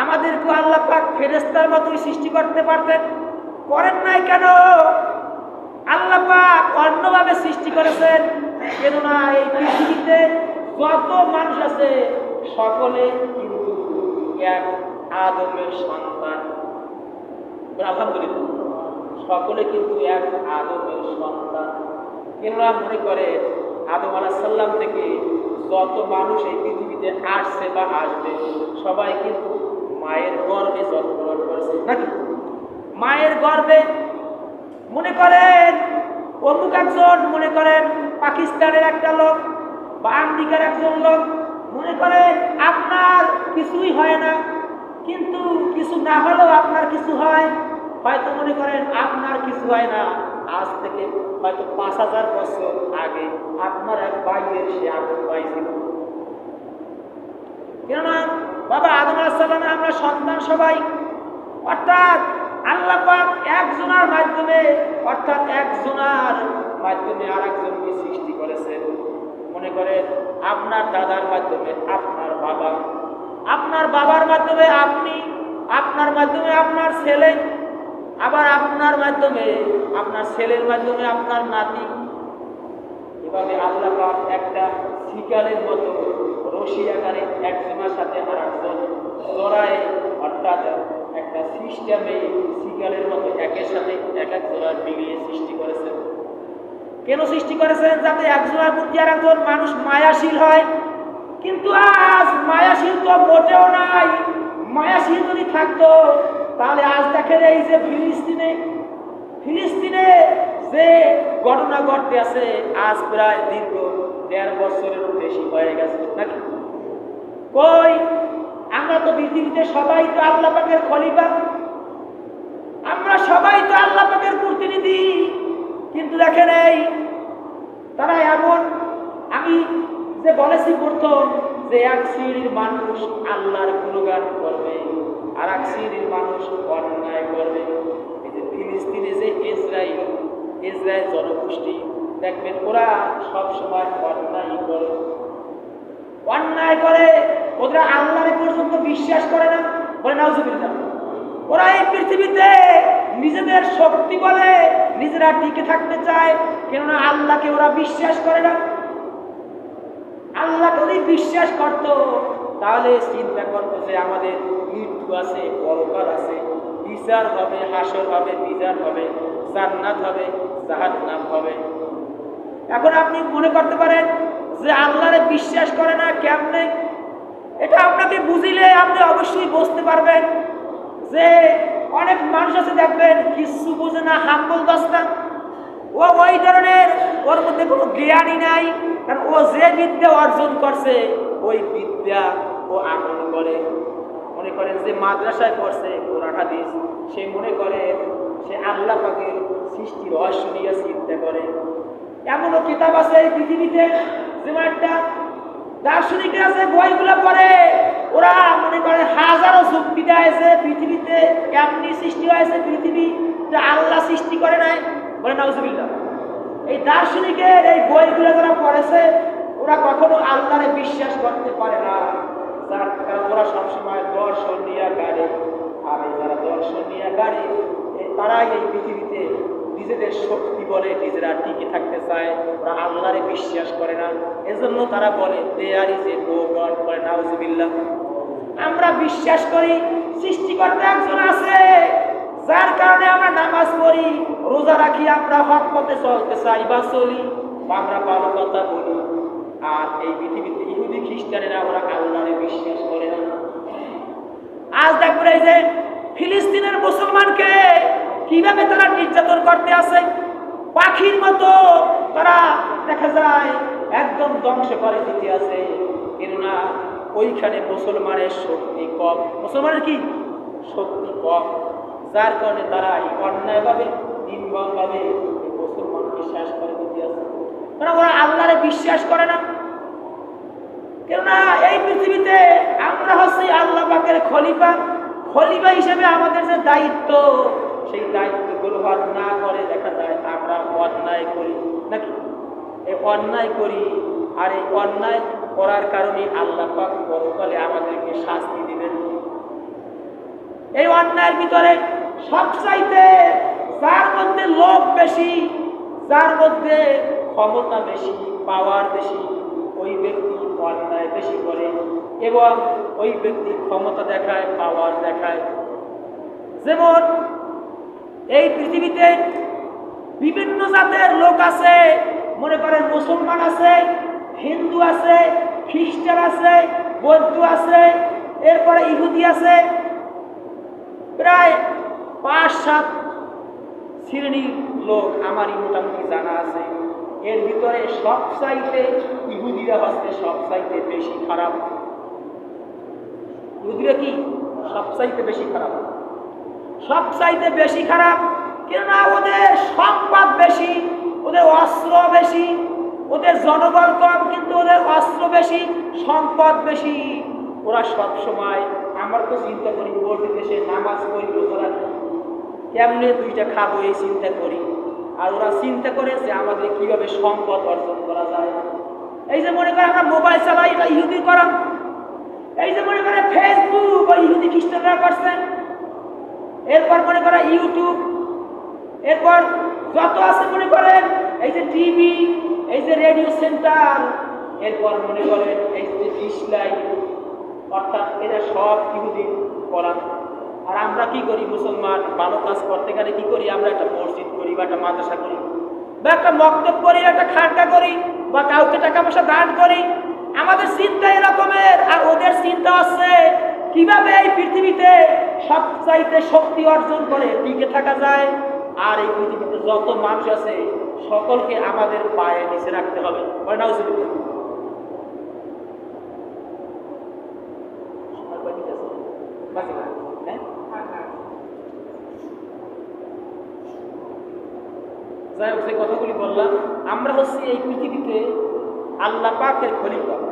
আমাদেরকে আল্লাহ পাক ফেরেস্তার মতোই সৃষ্টি করতে পারতেন। করেন নাই কেন? আল্লাহ পাক অন্যভাবে সৃষ্টি করেছেন। কেননা এই পৃথিবীতে যত মানুষ আছে, সকলে কিন্তু এক আদমের সন্তান। আলহামদুলিল্লাহ, সকলে কিন্তু এক আদমের সন্তান। কেননা মনে করে, আদম আলাহ সাল্লাম থেকে যত মানুষ এই পৃথিবীতে আসছে বা আসবে, সবাই কিন্তু মায়ের গর্ভে জন্মগ্রহণ করেছে। নাকি? মায়ের গর্ভে মনে করেন অমুক একজন, মনে করেন পাকিস্তানের একটা লোক বা আমেরিকার একজন লোক, মনে করেন আপনার কিছুই হয় না, কিন্তু কিছু না হলেও আপনার কিছু হয়, হয়তো মনে করেন আপনার কিছু হয় না। আজ থেকে হয়তো পাঁচ হাজার বছর আগে আপনার এক ভাইয়ের সে আগুন পাইছিল। কেননা বাবা আদম আসসালামে আমরা সন্তান সবাই। অর্থাৎ আল্লাহ পাক একজনার মাধ্যমে, অর্থাৎ একজনার মাধ্যমে আর একজনকে সৃষ্টি করেছেন। মনে করেন, আপনার দাদার মাধ্যমে আপনার বাবা। আপনার বাবার মাধ্যমে আপনি, আপনার মাধ্যমে আপনার ছেলে। আবার আপনার মাধ্যমে, আপনার ছেলের মাধ্যমে আপনার নাতি। এভাবে আল্লাহ পাক একটা শিকারের মতো রশি আকারে একজনের সাথে আর একজন জোড়ায়, অর্থাৎ একটা সিস্টেমে শিকারের মতো একের সাথে এক এক জোড়ার মিলিয়ে সৃষ্টি করেছেন। কেন সৃষ্টি করেছেন? যাতে একজনের প্রতি আর একজন মানুষ মায়াশীল হয়। কিন্তু আজ মায়াশীল তো মোটেও নাই। মায়াশীল যদি থাকতো, তাহলে আজ দেখেন এই যে ফিলিস্তিনে ফিলিস্তিনে যে ঘটনা ঘটতে আছে, আজ প্রায় দীর্ঘ দেড় বছরেরও বেশি হয়ে গেছে নাকি? কই? আমরা তো পৃথিবীতে সবাই তো আল্লাহ পাকের খলিফা। আমরা সবাই তো আল্লাহ পাকের প্রতিনিধি কিন্তু দেখেন এই, তারা এমন, আমি যে বলেছি প্রথম যে এক শ্রেণির মানুষ আল্লাহর গুণগান করবে, আর এক শ্রেণির মানুষ অন্যায় করবে এই যে ফিলিস্তিনে যে ইসরায়েল ইসরায়েল জনগোষ্ঠী। দেখবেন ওরা সবসময় অন্যায় করে। অন্যায় করে ওরা আল্লাহরে পর্যন্ত বিশ্বাস করে না, বলে নাউজুবিল্লাহ। ওরা এই পৃথিবীতে নিজেদের শক্তি বলে নিজেরা টিকে থাকতে চায়, কেননা আল্লাহকে ওরা বিশ্বাস করে না। আল্লাহকে যদি বিশ্বাস করত, তাহলে চিন্তা করতো যে আমাদের মৃত্যু আছে, পরকাল আছে, বিচার হবে, হাসর হবে, বিচার হবে, জান্নাত হবে। জাহান্নাম হবে। এখন আপনি মনে করতে পারেন যে আল্লাহরে বিশ্বাস করে না কেমনে? এটা আপনাকে বুঝিলে আপনি অবশ্যই বুঝতে পারবেন যে অনেক মানুষ আছে দেখবেন, কিছু বুঝে না, হাম্বল দস্তা। ও ওই ধরনের, ওর মধ্যে কোনো জ্ঞানই নাই, কারণ ও যে বিদ্যা অর্জন করছে, ওই বিদ্যা ও আমল করে। মনে করেন যে মাদ্রাসায় পড়ছে কোরআন হাদিস, সে মনে করে সে আল্লাহ পাকের সৃষ্টি রহস্য নিয়ে চিন্তা করে। এমনও কিতাব আছে এই পৃথিবীতে একটা দার্শনিক আছে, বইগুলো পড়ে। ওরা মনে করে হাজারো যুক্তি দেয়ছে পৃথিবীতে, কেমনি সৃষ্টি হয়েছে পৃথিবী আল্লাহ সৃষ্টি করে নাই। বলে, নাউজুবিল্লাহ। এই দার্শনিকের এই বইগুলো যারা পড়েছে, ওরা কখনো আল্লাহরে বিশ্বাস করতে পারে না। যার কারণ ওরা সবসময় দর্শন নিয়ে গাড়ে। আর যারা দর্শন নিয়ে গাড়ে তারাই এই পৃথিবীতে নিজেদের শক্তি বলে নিজেরা টিকে থাকতে চায়। ওরা আল্লাহরে বিশ্বাস করে না। এজন্য তারা বলে there is a no god বলে, নাউজুবিল্লাহ। আমরা বিশ্বাস করি, সৃষ্টিকর্তা একজন আছে, যার কারণে আমরা নামাজ পড়ি, রোজা রাখি, আমরা হক পথে চলতে চাই, বা চলি। বা আমরা ভালো কথা বলি আর এই পৃথিবীতে ইহুদি, খ্রিস্টানেরা, ওরা আল্লাহরে বিশ্বাস করে না। আজ দেখবেন এই যে ফিলিস্তিনের মুসলমানকে কীভাবে তারা নির্যাতন করতে আসে? পাখির মতো তারা দেখা যায় একদম ধ্বংস করে দিতে আছে কেননা ওইখানে মুসলমানের শক্তি কম। মুসলমানের কি? শক্তি কম। যার কারণে তারা এই অন্যায়ভাবে, নির্মমভাবে এই মুসলমানকে শেষ করে দিতে আছে কারণ ওরা আল্লাহরে বিশ্বাস করে না। কেননা এই পৃথিবীতে আমরা হচ্ছি আল্লাহ পাকের খলিফা। খলিফা হিসেবে আমাদের যে দায়িত্ব সেই দায়িত্ব গ্রহণ না করে দেখা যায় আমরা অন্যায় করি, নাকি? এই অন্যায় করি আর এই অন্যায় করার কারণে আল্লাহ পাক আমাদেরকে শাস্তি দিবেন। এই অন্যায়ের ভিতরে সবচাইতে যার মধ্যে লোভ বেশি, যার মধ্যে ক্ষমতা বেশি পাওয়ার বেশি, ওই ব্যক্তি অন্যায় বেশি করে এবং ওই ব্যক্তি ক্ষমতা দেখায় পাওয়ার দেখায়। যেমন এই পৃথিবীতে বিভিন্ন জাতের লোক আছে, মনে করেন মুসলমান আছে, হিন্দু আছে, খ্রিস্টান আছে, বৌদ্ধ আছে, এরপরে ইহুদি আছে। প্রায় পাঁচ সাত শ্রেণির লোক আমারই মোটামুটি জানা আছে। এর ভিতরে সব চাইতে ইহুদিরা হচ্ছে সব চাইতে বেশি খারাপ। ইহুদিরা কি? সব চাইতে বেশি খারাপ। সব চাইতে বেশি খারাপ, কেননা ওদের সম্পদ বেশি, ওদের অস্ত্র বেশি, ওদের জনবল কম, কিন্তু ওদের অস্ত্র বেশি, সম্পদ বেশি। ওরা সব সময় আমার তো চিন্তা করি বলতে দেশে নামাজ পড়ি রাখি কেমনে দুইটা খাব এই চিন্তা করি। আর ওরা চিন্তা করে যে আমাদের কীভাবে সম্পদ অর্জন করা যায়। এই যে মনে করে আমরা মোবাইল চালাই এটা ইহুদি করা, এই যে মনে করে ফেসবুক বা ইহুদি খ্রিস্টানরা করছেন এরপর মনে করে ইউটিউব, এরপর যত আছে মনে করেন, এই যে টিভি, এই যে রেডিও সেন্টার, এরপর মনে করেন এই যে ডিসলাইট অর্থাৎ এরা সব ইহুদি করা আর আমরা কি করি মুসলমান? ভালো কাজ করতে গেলে কি করি? আমরা একটা মসজিদ করি বা একটা মাদ্রাসা করি বা একটা মক্তব করি, একটা খানকা করি বা কাউকে টাকা পয়সা দান করি। আমাদের চিন্তা এরকমের, আর ওদের চিন্তা হচ্ছে কীভাবে এই পৃথিবীতে সবচাইতে শক্তি অর্জন করে, টিকে থাকা যায়। আর এই পৃথিবীতে যত মানুষ আছে, সকলকে আমাদের পায়ে নিচে রাখতে হবে? হ্যাঁ? যাই হোক যে কথাগুলি বললাম। আমরা হচ্ছি এই পৃথিবীতে আল্লাহ পাকের খলিফা।